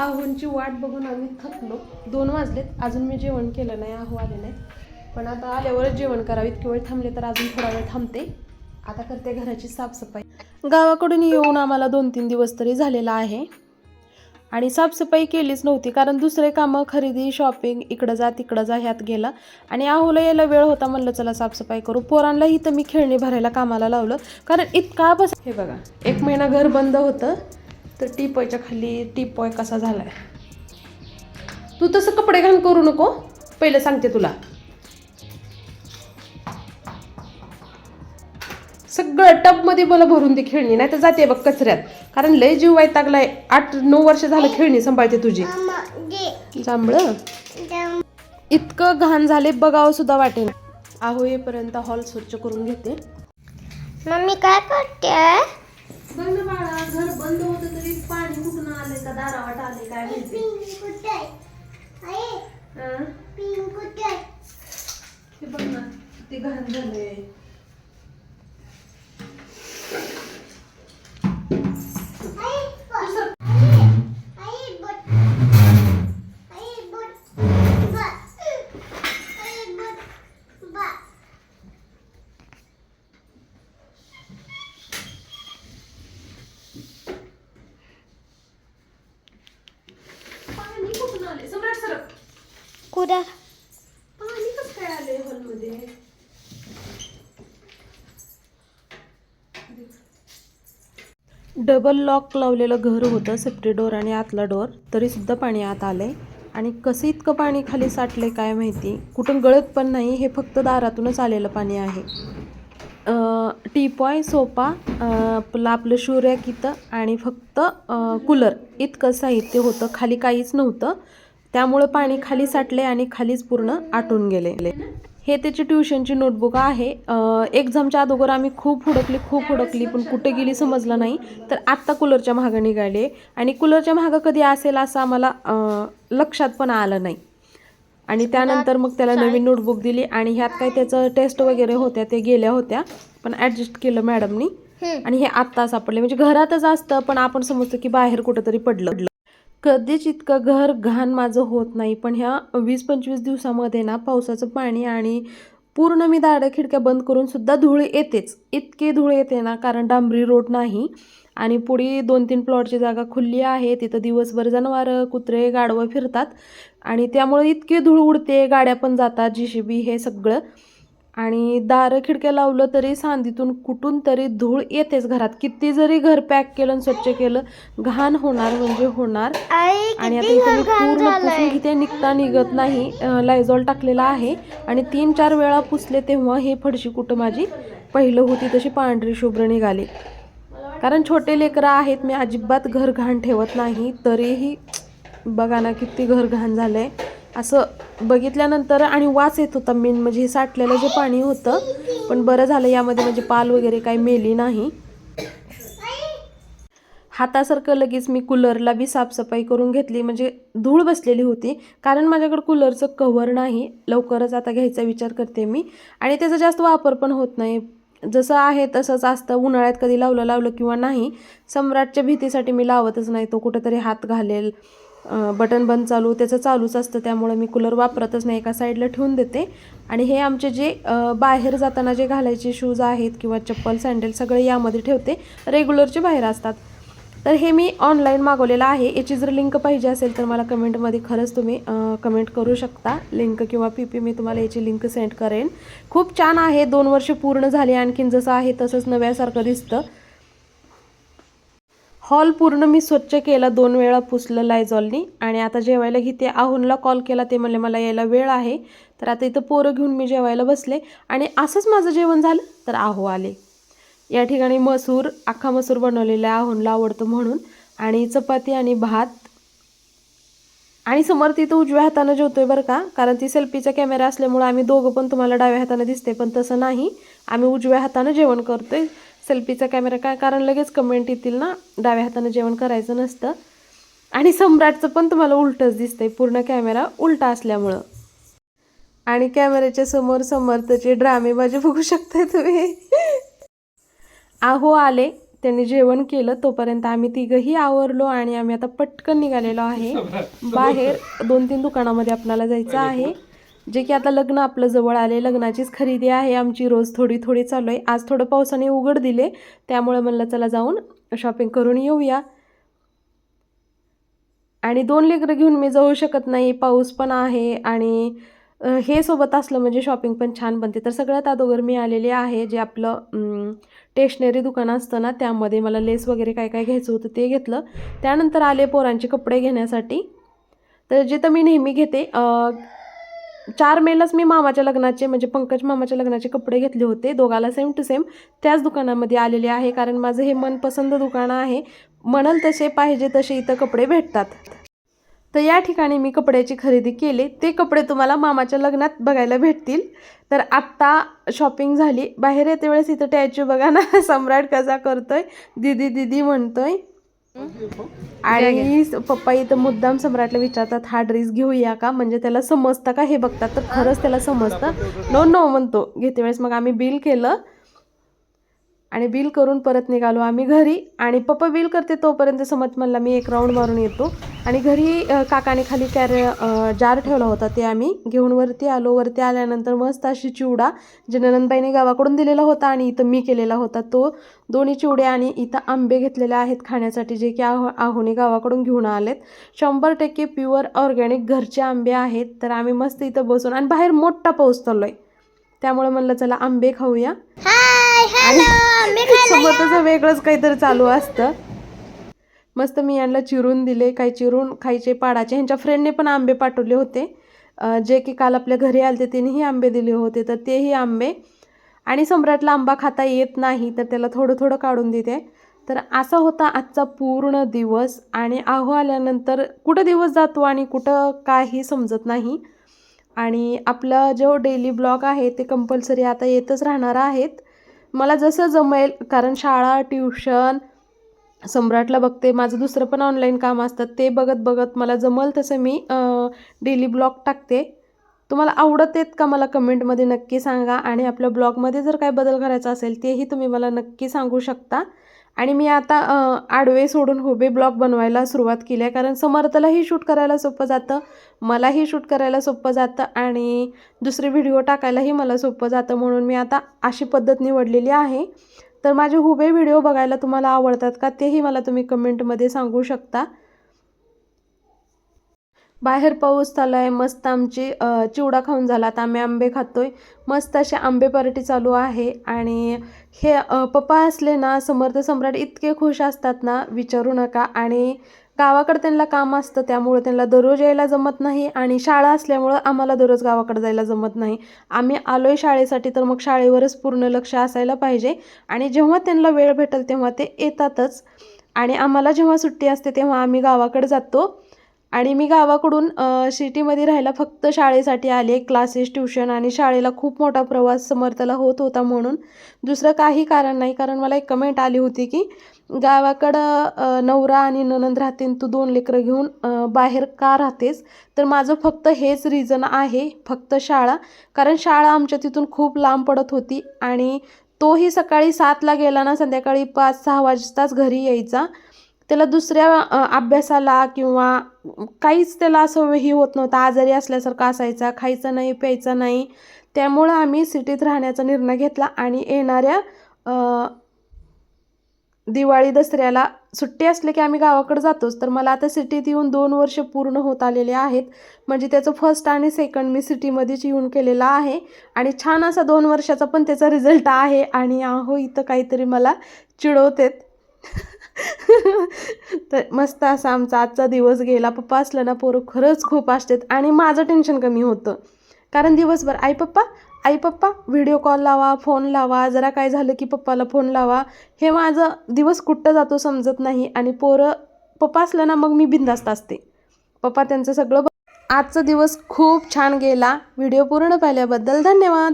आहोंची वाट बघून आम्ही थकलो. दोन वाजलेत. अजून मी जेवण केलं नाही आहो आले नाही पण आता आल्यावरच जेवण करावं इतके वेळ थांबले तर अजून थोडा वेळ थांबते. आता करते घराची साफसफाई. गावाकडून येऊन आम्हाला दोन तीन दिवस तरी झालेला आहे. आणि साफसफाई केलीच नव्हती कारण दुसरे कामं खरेदी शॉपिंग इकडं जा तिकडं जा ह्यात गेला. आणि आहोला यायला वेळ होता म्हणलं चला साफसफाई करू. पोरांनाही तर मी खेळणी भरायला कामाला लावलं. कारण इतका बस हे बघा एक महिना घर बंद होतं. तर टीपॉयच्या खाली टीपॉय कसा झालाय? तू तसं कपडे घाण करू नको. पहिलं सांगते तुला. सगळं टबमध्ये मला भरून दे खेळणी नाही तर जाते बघ कचऱ्यात. कारण लय जीव वैतागलाय. आठ नऊ वर्ष झालं खेळणी सांभाळते तुझी. जांभळ? इतकं घाण झाले बघावं सुद्धा वाटेल आहो येपर्यंत हॉल स्वच्छ करून घेते. मम्मी काय करते हं? हे बघ ना ते घाण झाले कुठं? पाणी कसं काय आले हॉलमध्ये? डबल लॉक लावलेलं घर होतं सेफ्टी डोर आणि आतला डोर. तरी सुद्धा पाणी आत आलंय. आणि कसं इतकं पाणी खाली साठले काय माहिती? कुठून गळत पण नाही हे फक्त दारातूनच आलेलं पाणी आहे. टीपॉय सोफा आपलं आपलं शूरॅक इथं आणि फक्त कूलर. इतकं साहित्य होतं. खाली काहीच नव्हतं. त्यामुळं पाणी खाली साठले आणि खालीच पूर्ण आटून गेले. हे त्याची ट्युशनची नोटबुक आहे. एक्झामच्या अगोदर आम्ही खूप हुडकली खूप हुडकली पण कुठे गेली समजलं नाही. तर आत्ता कूलरच्या मागं निघाले. आणि कूलरच्या मागं कधी असेल असं आम्हाला लक्षात पण आलं नाही. आणि त्यानंतर मग त्याला नवीन नोटबुक दिली आणि ह्यात काय त्याचं टेस्ट वगैरे होत्या ते गेल्या होत्या. पण ॲडजस्ट केलं मॅडमनी. आणि हे आत्ता सापडले. म्हणजे घरातच असतं पण आपण समजतो की बाहेर कुठंतरी पडलं. कधीच इतकं घर घाण माझं होत नाही. पण ह्या वीस पंचवीस दिवसामध्ये ना पावसाचं पाणी आणि पूर्ण मी दाड्या खिडक्या बंद करून सुद्धा धूळ येतेच. इतके धूळ येते ना कारण डांबरी रोड नाही. आणि पुढे दोन तीन प्लॉटची जागा खुल्ली आहे. तिथं दिवसभर जनावरं कुत्रे गाढवं फिरतात. आणि त्यामुळे इतके धूळ उडते गाड्या पण जातात जी बी हे सगळं. आणि दारं खिडक्या लावलं तरी सांदीतून कुठून तरी धूळ येतेच घरात. किती जरी घर पॅक केलं आणि स्वच्छ केलं घाण होणार म्हणजे होणार. आणि आता इथे मी पूर्ण पुसून इथे निघता निघत नाही. लायझॉल टाकलेला आहे. आणि तीन चार वेळा पुसले तेव्हा हे फडशी कुठं माझी? पहिलं होती तशी पांढरी शुभ्र निघाली. कारण छोटे लेकरं आहेत मी अजिबात घर घाण ठेवत नाही. तरीही बघा ना किती घर घाण झालंय. असं बघितल्यानंतर आणि वास येत होता मेन म्हणजे हे साठलेलं जे पाणी होतं पण बरं झालं यामध्ये म्हणजे पाल वगैरे काही मेली नाही. हातासारखं लगेच मी कूलरला बी साफसफाई करून घेतली म्हणजे धूळ बसलेली होती. कारण माझ्याकडे कूलरचं कव्हर नाही लवकरच आता घ्यायचा विचार करते मी. आणि त्याचा जास्त वापर पण होत नाही. जसं आहे तसंच असतं उन्हाळ्यात कधी लावलं लावलं किंवा नाही सम्राटच्या भीतीसाठी मी लावतच नाही तो कुठेतरी हात घालेल. बटन बंद चालू त्याचं चालूच असतं त्यामुळे मी कूलर वापरतच नाही एका साईडला ठेवून देते. आणि हे आमचे जे बाहेर जाताना जे घालायचे शूज आहेत किंवा चप्पल सँडल सगळे यामध्ये ठेवते रेग्युलरचे बाहेर असतात. तर हे मी ऑनलाईन मागवलेलं आहे. याची जर लिंक पाहिजे असेल तर मला कमेंटमध्ये खरंच तुम्ही कमेंट करू शकता. लिंक किंवा पी पी मी तुम्हाला याची लिंक सेंड करेन. खूप छान आहे. दोन वर्ष पूर्ण झाली आणखीन जसं आहे तसंच नव्यासारखं दिसतं. हॉल पूर्ण मी स्वच्छ केला दोन वेळा पुसलं लायझॉलनी आणि आता जेवायला घेते. आहुनला कॉल केला ते म्हणले मला यायला वेळ आहे. तर आता इथं पोरं घेऊन मी जेवायला बसले. आणि असंच माझं जेवण झालं तर आहो आले. या ठिकाणी मसूर अख्खा मसूर बनवलेला आहे आहुनला आवडतं म्हणून. आणि चपाती आणि भात. आणि समोर तिथं उजव्या हातानं जेवतोय बरं का कारण ती सेल्फीचा कॅमेरा असल्यामुळे आम्ही दोघं पण तुम्हाला डाव्या हातानं दिसते पण तसं नाही. आम्ही उजव्या हातानं जेवण करतोय. सेल्फीचा कॅमेरा काय कारण लगेच कमेंट येतील ना डाव्या हातानं जेवण करायचं नसतं. आणि सम्राटचं पण तुम्हाला उलटच दिसतंय पूर्ण कॅमेरा उलटा असल्यामुळं. आणि कॅमेऱ्याच्या समोर समर्थचे ड्रामेबाजी बघू शकताय तुम्ही. आहो आले त्यांनी जेवण केलं तोपर्यंत आम्ही तिघंही आवरलो आणि आम्ही आता पटकन निघालेलो आहे. बाहेर दोन तीन दुकानामध्ये आपल्याला जायचं आहे. जे की आता लग्न आपलं जवळ आले लग्नाचीच खरेदी आहे आमची रोज थोडी थोडी चालू आहे. आज थोडं पावसाने उघड दिले त्यामुळे म्हणलं चला जाऊन शॉपिंग करून येऊया. आणि दोन लेकरं घेऊन मी जाऊ शकत नाही पाऊस पण आहे आणि हे सोबत असलं म्हणजे शॉपिंग पण छान बनते. तर सगळ्यात अगोदर मी आलेली आहे जे आपलं टेशनरी दुकान असतं ना त्यामध्ये मला लेस वगैरे काय काय घ्यायचं होतं ते घेतलं. त्यानंतर आले पोरांचे कपडे घेण्यासाठी. तर जे तर मी नेहमी घेते चार मेलाच मी मामाच्या लग्नाचे म्हणजे पंकज मामाच्या लग्नाचे कपडे घेतले होते. दोघाला सेम टू सेम त्याच दुकानामध्ये आलेले आहे. कारण माझं हे मनपसंत दुकान आहे. म्हणाल तसे पाहिजे तसे इथं कपडे भेटतात. तर या ठिकाणी मी कपड्याची खरेदी केली. ते कपडे तुम्हाला मामाच्या लग्नात बघायला भेटतील. तर आत्ता शॉपिंग झाली. बाहेर येते वेळेस इथं टॅच्यू बघा ना सम्राट कसा करतोय. दिदी दिदी म्हणतोय. आणि पप्पा इथं मुद्दाम सम्राटला विचारतात हा ड्रेस घेऊया का? म्हणजे त्याला समजतं का हे बघतात. तर खरंच त्याला समजतं. नो नो म्हणतो. घेते वेळेस मग आम्ही बिल केलं. आणि बिल करून परत निघालो आम्ही घरी. आणि पप्पा बिल करते तोपर्यंत समज म्हणला मी एक राऊंड मारून येतो. आणि घरी काकाने खाली कॅर जार ठेवला होता ते आम्ही घेऊन वरती आलो. वरती आल्यानंतर मस्त अशी चिवडा जे ननंदबाईने गावाकडून दिलेला होता आणि इथं मी केलेला होता तो दोन्ही चिवडे आणि इथं आंबे घेतलेले आहेत खाण्यासाठी जे की आहो आहोने गावाकडून घेऊन आलेत. शंभर टक्के प्युअर ऑर्गॅनिक घरचे आंबे आहेत. तर आम्ही मस्त इथं बसून आणि बाहेर मोठा पाऊस चाललो आहे. त्यामुळे म्हणलं चला आंबे खाऊया. आणि सोबतच वेगळंच काहीतरी चालू असतं. मस्त मी यांना चिरून दिले काही चिरून खायचे पाडाचे ह्यांच्या फ्रेंडने पण आंबे पाठवले होते. जे की काल आपल्या घरी आलते तिनेही आंबे दिले होते. तर तेही आंबे. आणि सम्राटला आंबा खाता येत नाही तर त्याला थोडं थोडं काढून देते. तर असा होता आजचा पूर्ण दिवस. आणि आहो आल्यानंतर कुठं दिवस जातो आणि कुठं काही समजत नाही. आणि आपलं जो डेली ब्लॉग आहे ते कंपल्सरी आता येतच राहणार आहेत. मला जसं जमेल कारण शाळा ट्युशन सम्राटला बघते माझं दुसरं पण ऑनलाईन काम असतं ते बघत बघत मला जमल तसं मी डेली ब्लॉग टाकते. तुम्हाला आवडत आहेत का मला कमेंटमध्ये नक्की सांगा आणि आपल्या ब्लॉगमध्ये जर काही बदल करायचा असेल तेही तुम्ही मला नक्की सांगू शकता. आणि मी आता आडवे सोडून हुबे ब्लॉग बनवायला सुरुवात केली आहे. कारण समर्थलाही शूट करायला सोपं जातं मलाही शूट करायला सोपं जातं आणि दुसरे व्हिडिओ टाकायलाही मला सोपं जातं म्हणून मी आता अशी पद्धत निवडलेली आहे. तर माझे हुबे व्हिडिओ बघायला तुम्हाला आवडतात का तेही मला तुम्ही कमेंटमध्ये सांगू शकता. बाहेर पाऊस चालू आहे मस्त आमची चिवडा खाऊन झाला. आता आम्ही आंबे खातोय. मस्त असे आंबे पार्टी चालू आहे. आणि हे पप्पा असले ना समर्थ सम्राट इतके खुश असतात ना विचारू नका. आणि गावाकडे त्यांना काम असतं त्यामुळे त्यांना दररोज यायला जमत नाही. आणि शाळा असल्यामुळं आम्हाला दररोज गावाकडे जायला जमत नाही. आम्ही आलोय शाळेसाठी तर मग शाळेवरच पूर्ण लक्ष असायला पाहिजे. आणि जेव्हा त्यांना वेळ भेटेल तेव्हा ते येतातच. आणि आम्हाला जेव्हा सुट्टी असते तेव्हा आम्ही गावाकडे जातो. आणि मी गावाकडून सिटीमध्ये राहायला फक्त शाळेसाठी आले. क्लासेस ट्युशन आणि शाळेला खूप मोठा प्रवास समर्थला होत होता म्हणून. दुसरं काही कारण नाही कारण मला एक कमेंट आली होती की गावाकडं नवरा आणि ननंद राहतील तू दोन लेकरं घेऊन बाहेर का राहतेस? तर माझं फक्त हेच रिझन आहे फक्त शाळा. कारण शाळा आमच्या तिथून खूप लांब पडत होती आणि तोही सकाळी सातला गेला ना संध्याकाळी पाच सहा वाजताच घरी यायचा. त्याला दुसऱ्या अभ्यासाला किंवा काहीच त्याला असं ही होत नव्हतं. आजारी असल्यासारखं असायचा खायचं नाही प्यायचं नाही. त्यामुळं आम्ही सिटीत राहण्याचा निर्णय घेतला आणि येणाऱ्या दिवाळी दसऱ्याला सुट्टी असले की आम्ही गावाकडे जातोच. तर मला आता सिटीत येऊन दोन वर्ष पूर्ण होत आलेले आहेत. म्हणजे त्याचं फर्स्ट आणि सेकंड मी सिटीमध्येच येऊन केलेला आहे. आणि छान असा दोन वर्षाचा पण त्याचा रिझल्ट आहे आणि अहो इथं काहीतरी मला चिडवतेत. तर मस्त असा आमचा आजचा दिवस गेला. पप्पा असलं ना पोरं खरंच खूप असतात आणि माझं टेन्शन कमी होतं. कारण दिवसभर आई पप्पा आई पप्पा व्हिडिओ कॉल लावा फोन लावा जरा काय झालं की पप्पाला फोन लावा. हे माझं दिवस कुठं जातो समजत नाही आणि पोरं पप्पा असलं ना मग मी बिंदास्त असते. पप्पा त्यांचं सगळं आजचा दिवस खूप छान गेला. व्हिडिओ पूर्ण पाहिल्याबद्दल धन्यवाद.